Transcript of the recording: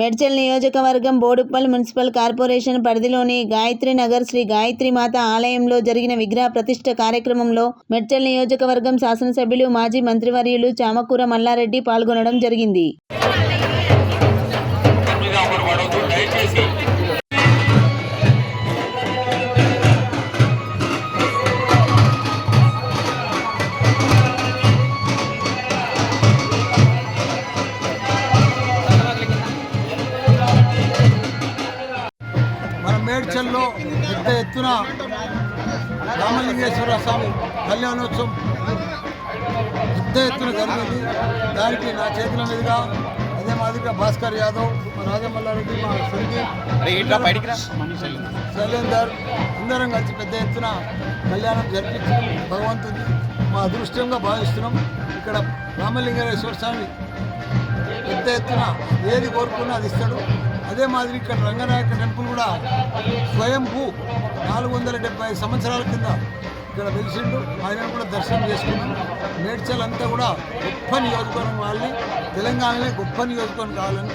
మేడ్చల్ నియోజకవర్గం Boduppal municipal corporation పరిధిలోని గాయత్రి నగర్ శ్రీ గాయత్రి మాత ఆలయంలో జరిగిన విగ్రహ ప్రతిష్ట కార్యక్రమంలో మేడ్చల్ నియోజకవర్గం శాసనసభ్యులు మాజీ మంత్రివర్యులు చామకూర మల్లారెడ్డి పాల్గొనడం జరిగింది. మేడ్చల్లో పెద్ద ఎత్తున రామలింగేశ్వర స్వామి కళ్యాణోత్సవం పెద్ద ఎత్తున జరిగింది. దానికి నా చేతుల మీదుగా అదే మాదిరిగా భాస్కర్ యాదవ్ మా రాజమల్లారెడ్డి మా శైలేందర్ అందరం కలిసి పెద్ద ఎత్తున కళ్యాణం జరిపించడం భగవంతుని మా అదృష్టంగా భావిస్తున్నాం. ఇక్కడ రామలింగేశ్వర స్వామి పెద్ద ఎత్తున ఏది కోరుకున్నా అది ఇస్తాడు. అదే మాదిరి ఇక్కడ రంగనాయక టెంపుల్ కూడా స్వయంభూ నాలుగు వందల డెబ్బై సంవత్సరాల కింద ఇక్కడ వెలిసిండు. ఆయన కూడా దర్శనం చేసుకున్నాం. మేడ్చల్ అంతా కూడా గొప్ప నియోజకవర్గం వాళ్ళని తెలంగాణలో గొప్ప నియోజకవర్గం కావాలని